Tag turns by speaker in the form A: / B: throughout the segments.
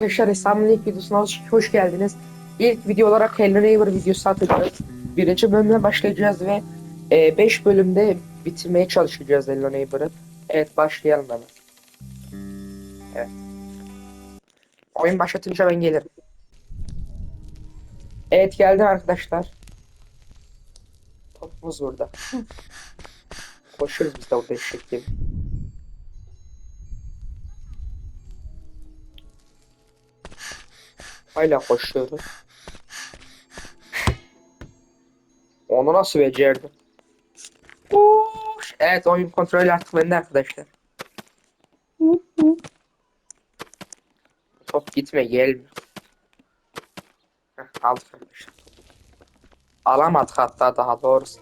A: Arkadaşlar İstanbul'un ilk videosuna hoş, geldiniz. İlk video olarak Hello Neighbor videosu atacağız. Birinci bölümle başlayacağız ve 5 bölümde bitirmeye çalışacağız Hello Neighbor'ı. Evet başlayalım hemen. Evet. Oyun başlatınca ben gelirim. Evet geldim arkadaşlar. Topumuz burada. Koşuyoruz biz de orada eşek gibi. Hala koşuyoruz. Onu nasıl becerdim? Koş. Evet oyun kontrolü artık bende arkadaşlar. Top gitme gelmiyor. Heh, aldık arkadaşlar. Alamadık hatta daha doğrusu.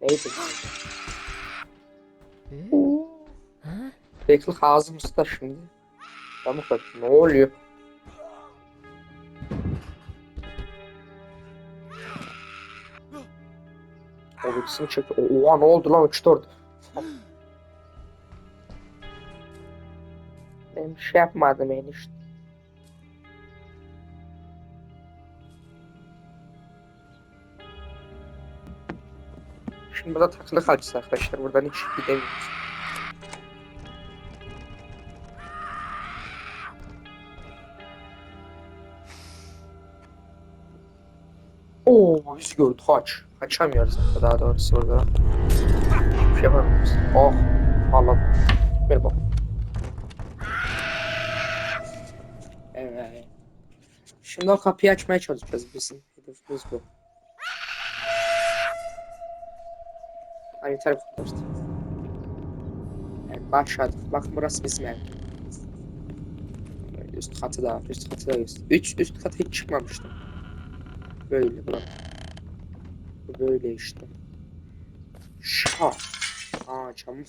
A: Neydi? Bekle ağzımızda şimdi. Tamam bak ne oluyor? O bitsin çek. Oha ne oldu lan uçtu orada. Ben bir şey yapmadım enişte. Şimdi burada takılı kalacağız arkadaşlar. Buradan hiç gidemiyoruz. Kaç. Kaçamıyoruz hatta daha doğrusu burada. Hiçbir şey yapamıyoruz. Oh Allah. Ver bak. Evet. Şimdi o kapıyı açmaya çalışacağız bizim. Hedefimiz bu. Yeter bu kadar. Evet başladık. Bakın burası bizim ev. Üst katı da, üst katı da üst. Üç üst kata hiç çıkmamıştım. Böyle bak. Böyle işte. Şa. Aa camı.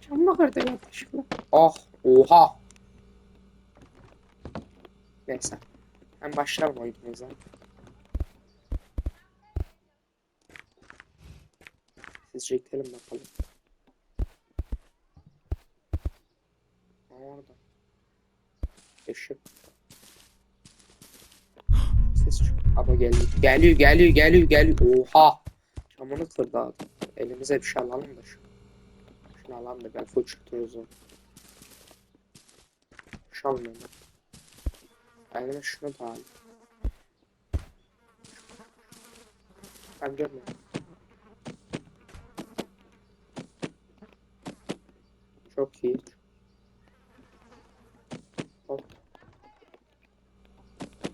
A: Camı kırdı yanlışlıkla. Ah oha. Neyse. Ben başlarım oyunumuza. Sizce gidelim bakalım. Aa, Orada. Işık. Ses çıkıyor. Ama geliyor. Geliyor geliyor geliyor geliyor. Oha. Camını kırdı adam. Elimize bir şey alalım da şu. Şunu alalım da belki uçurturuz onu. Şu almayalım. Elime şunu da al. Ben görmüyorum. Çok iyi. Hop.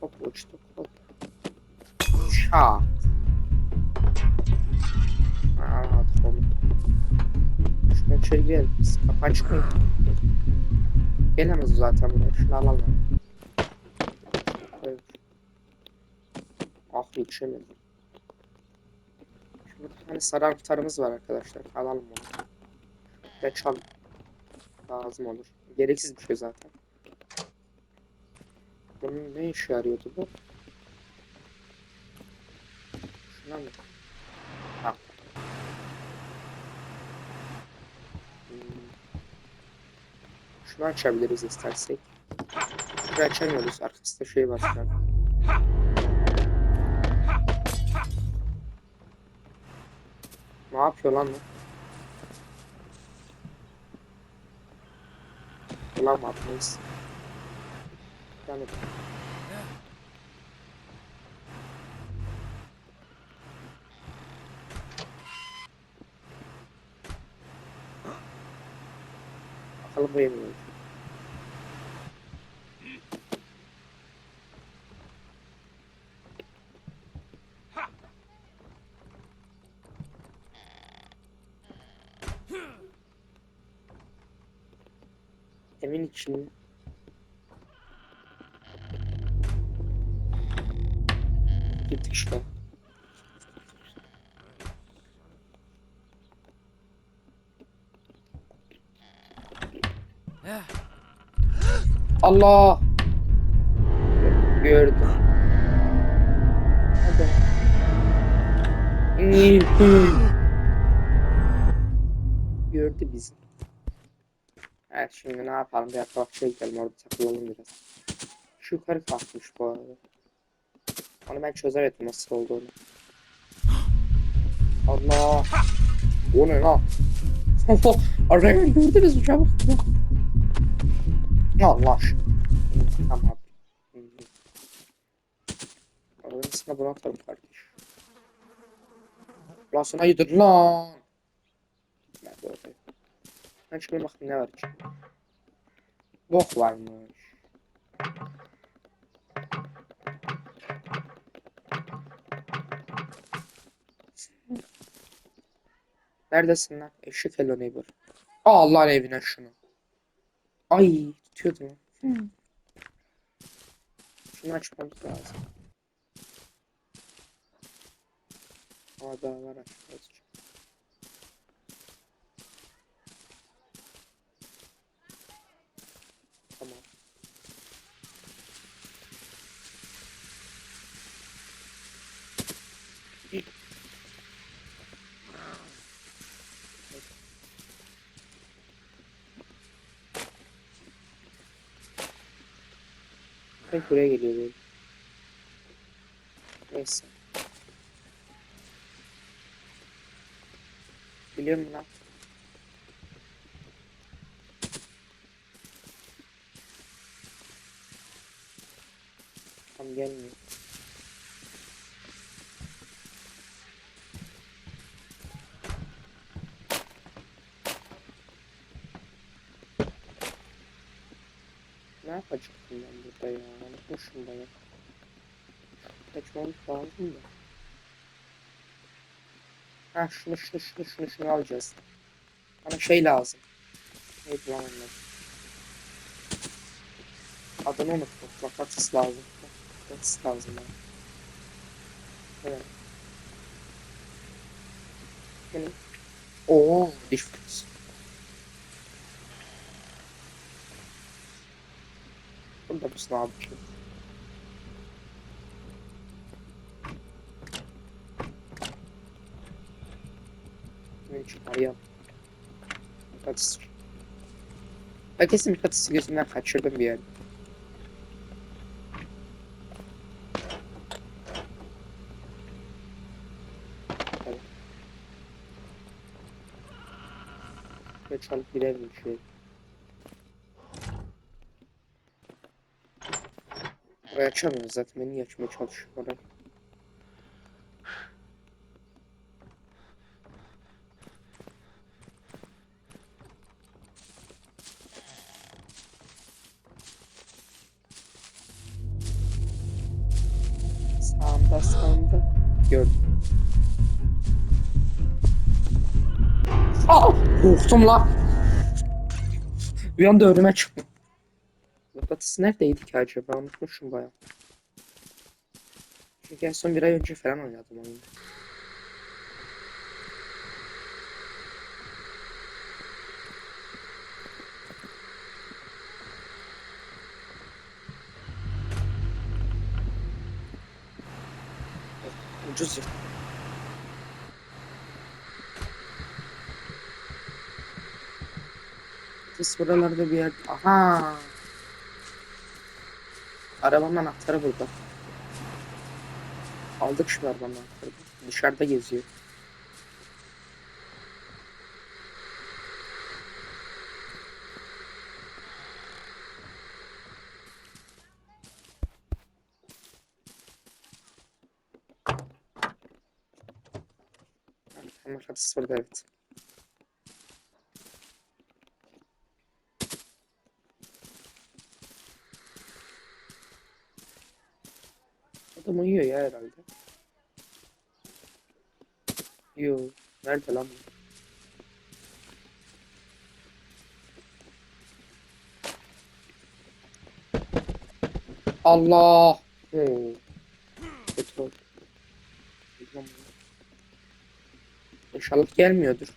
A: Hop uçtuk hop. Şa. Anladık onu. Şuna gel. Biz kapı açmıyor. Gelemez zaten buraya. Şunu alalım. Evet. Ah yetişemedim. Şurada bir tane sarı anahtarımız var arkadaşlar. Alalım onu. Ve çal. Lazım olur. Gereksiz bir şey zaten. Bunun ne işe yarıyordu bu? Mı? Ha. Hmm. Şunu açabiliriz istersek. Şurayı açamıyoruz. Arkasında şey var. Ne yapıyor lan bu? Bulamadınız. Yani Bakalım bu olacak. Evin içinde. Gittik işte. Allah! Gördüm. Hadi. Gördü bizi. Evet şimdi ne yapalım? Bir bahçeye gidelim orada takılalım biraz. Şu yukarı kalkmış bu arada. Onu ben çözemedim nasıl olduğunu. Allah! O ne lan? Araya gördünüz mü çabuk? Allah aşkına. Tamam. Arasına buna atarım kardeş. Lan sana yedir lan. De oradayım. Ben şöyle bakayım ne var içinde. Bok varmış. Neredesin lan? Eşek hello neighbor. Allah'ın evine şunu. Ay tutuyordum. Hmm. Şunu açmamız lazım. Ama daha var açmamız için. Tamam. Ben buraya geliyor böyle. Neyse. Biliyor musun lan? Tam gelmiyor. Ne yapacaktım ben burada ya? Unutmuşum da. Kaçmamız lazım da. Ha şunu şunu şunu şunu şunu alacağız. Bana şey lazım. Neydi lan onlar? Adını unuttum. Makatıs lazım. Makatıs lazım bana. Evet. Benim. Oo, diş fırçası. Mısın abi? Ne çıkarıyor? Mıknatıs. Ben kesin mıknatısı gözümden kaçırdım bir yer. Hadi. Ve çalıp gidelim şöyle. Orayı açamıyoruz zaten. Ben niye açmaya çalışıyorum orayı? Sağımda sağımda. Gördüm. Aa! Korktum la. Bir anda önüme çıktı. Mıknatıs neredeydi ki acaba? Unutmuşum baya. Çünkü en son bir ay önce falan oynadım oyunu. Ucuz yırttım. Biz buralarda bir yer... Aha! Arabanın anahtarı burada. Aldık şu arabanın anahtarı. Dışarıda geziyor. Ama burada evet. Adam uyuyor ya herhalde. Yo, nerede lan? Allah! Oo. İnşallah gelmiyordur.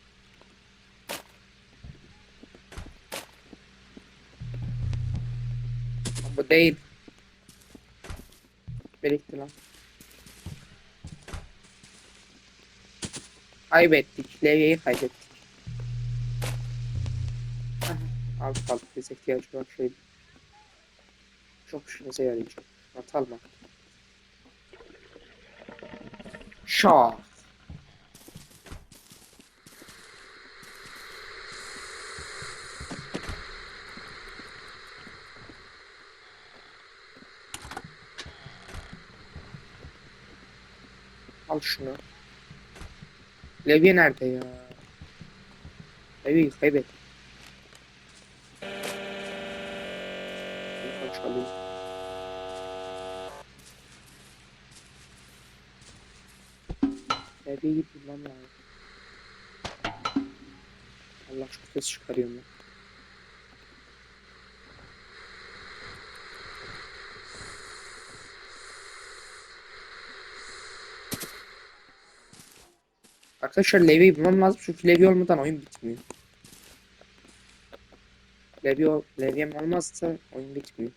A: Bu değil. Birikti lan. Kaybettik. Levye'yi kaybettik. Aldık aldık biz ihtiyacı var şey. Çok işimize yarayacak. Atalım artık. Şah. Al şunu. Levi nerede ya? Levi kaybet. Bir kaç alayım. Levi'ye git bulmam lazım. Allah çok ses çıkarıyorum ben. Arkadaşlar Levi'yi bulmam lazım çünkü Levi olmadan oyun bitmiyor. Levi, Levi'm olmazsa oyun bitmiyor.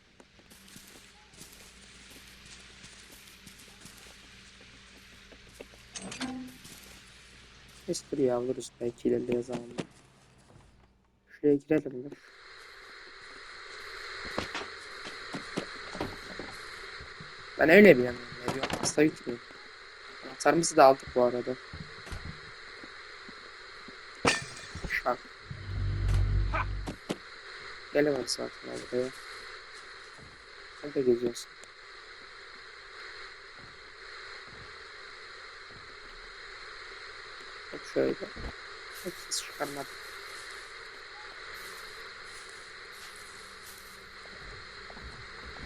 A: History'yi alırız belki ilerleyen zamanda. Şuraya girelim mi? Ben öyle yanım. Levi olmazsa bitmiyor. Anahtarımızı da aldık bu arada. Gelemez zaten oraya. Sen de geziyorsun. Hop şöyle. Hep ses çıkarmadım.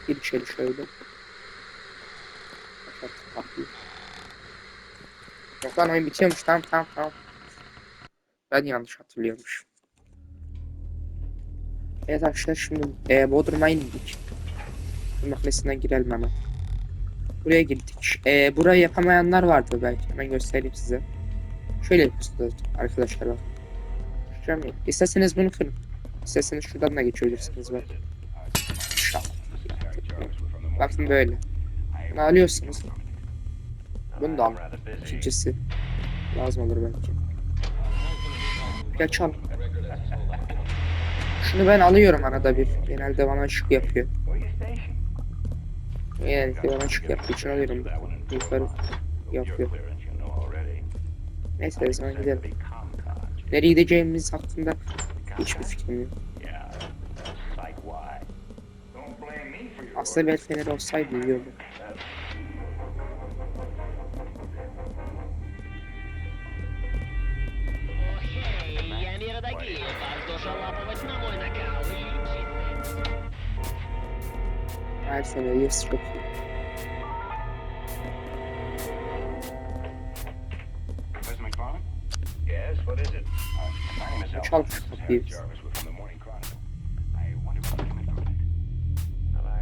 A: Bir içeri şöyle. Başlattık kapıyı. Yok lan oyun bitiyormuş. Tamam tamam tamam. Ben yanlış hatırlıyormuş. Evet arkadaşlar şimdi e, Bodrum'a indik. Bu makinesinden girelim hemen. Buraya girdik. E, burayı yapamayanlar vardı belki. Hemen göstereyim size. Şöyle yapıyorsunuz arkadaşlar bak. İsterseniz bunu kırın. İsterseniz şuradan da geçebilirsiniz. Şak. Bakın böyle. Bunu alıyorsunuz. Bunu da al. İkincisi. Lazım olur belki. Ya çal. Şunu ben alıyorum arada bir. Genelde bana ışık yapıyor. Genellikle bana ışık yaptığı için alıyorum. Yukarı yapıyor. Neyse hemen gidelim. Nereye gideceğimiz hakkında hiçbir fikrim yok. Aslında bir fener olsaydı iyi.
B: A minute. Well, I-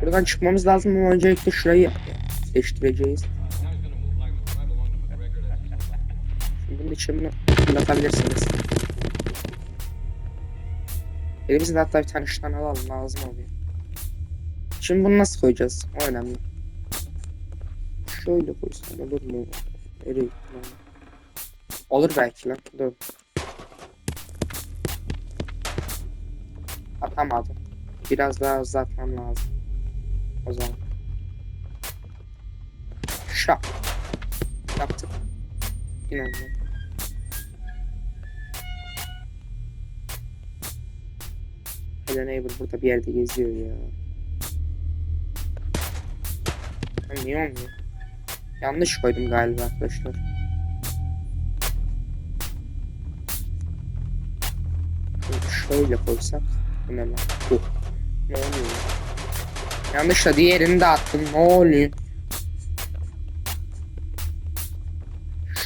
A: Buradan çıkmamız lazım ama öncelikle şurayı değiştireceğiz. Şimdi bunun için bunu fırlatabilirsiniz. Elimizde hatta bir tane şundan alalım lazım oluyor. Şimdi bunu nasıl koyacağız? O önemli. Şöyle koysam olur mu? Nereye gitti lan? Olur belki lan. Dur. Atamadım. Biraz daha uzatmam lazım. O zaman. Şak. Yaptık. İnanmıyorum. Hello Neighbor burada bir yerde geziyor ya. Niye olmuyor? Yanlış koydum galiba arkadaşlar. Şöyle koysak. Ne lan? Ne oluyor? ya? Yanlışla diğerini de attım. Ne oluyor?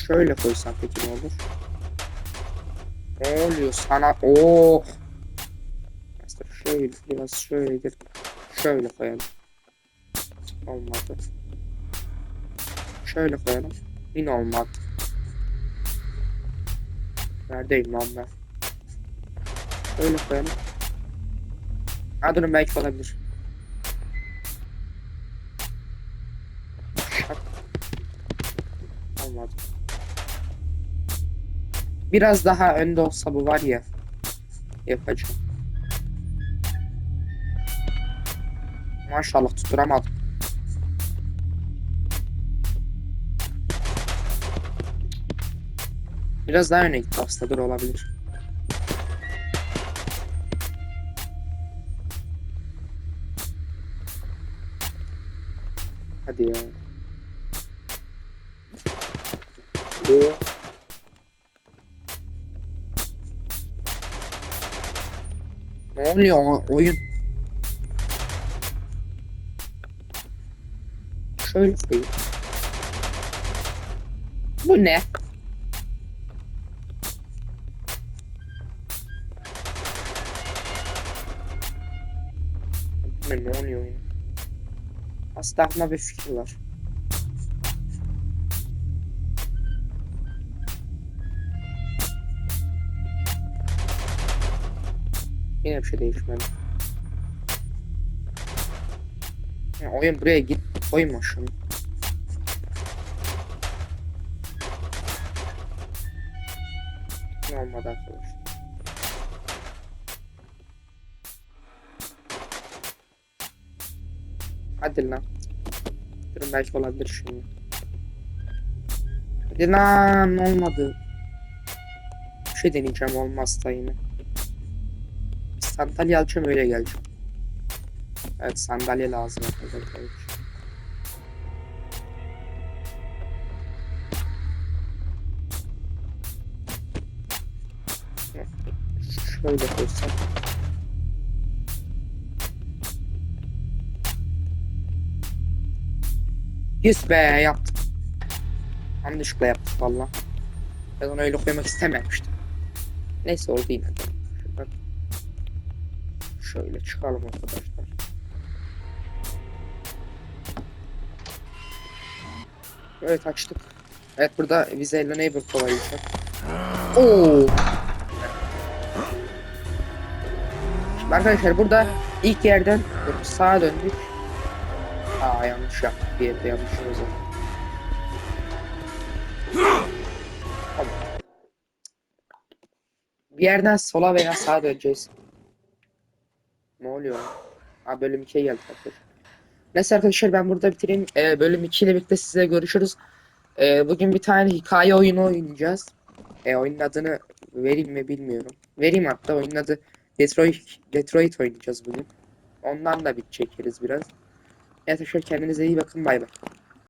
A: Şöyle koysam peki ne olur? Ne oluyor sana? Oo. Mesela şöyle biraz şöyledir. Şöyle koyalım. Olmadı. Şöyle koyalım. Yine olmadı. Neredeyim lan ben? Şöyle koyalım. Ha durun belki olabilir. Olmadı. Biraz daha önde olsa bu var ya. Yapacağım. Maşallah tutturamadım. Biraz daha öne gitti aslında dur olabilir. Hadi ya. Bu. Ne oluyor oyun? Şöyle koyayım. Bu ne? Aslında aklımda bir. Yine bir şey değişmedi. Ya oyun buraya git koyma şunu. Ne olmadı arkadaşlar. Hadi lan. Durun belki olabilir şimdi. Hadi lan olmadı. Bir şey deneyeceğim olmazsa yine. Sandalye alacağım öyle geleceğim. Evet sandalye lazım ki. Şöyle koysam. Yes be yaptım. Yanlışlıkla yaptım valla. Ben onu öyle koymak istememiştim. Neyse oldu yine de. Şöyle çıkalım arkadaşlar. Evet açtık. Evet burada vizeyle neighbor kovalayacak. Oo. Şimdi arkadaşlar burada ilk yerden sağa döndük. Aa yanlış yaptık bir yerde yanlış o zaman. Bir yerden sola veya sağa döneceğiz. Ne oluyor? Aa bölüm 2'ye geldik arkadaşlar. Neyse arkadaşlar ben burada bitireyim. Ee, bölüm 2 ile birlikte sizle görüşürüz. Ee, bugün bir tane hikaye oyunu oynayacağız. Ee, oyunun adını vereyim mi bilmiyorum. Vereyim hatta oyunun adı Detroit, Detroit oynayacağız bugün. Ondan da bir çekeriz biraz. Evet arkadaşlar kendinize iyi bakın bay bay.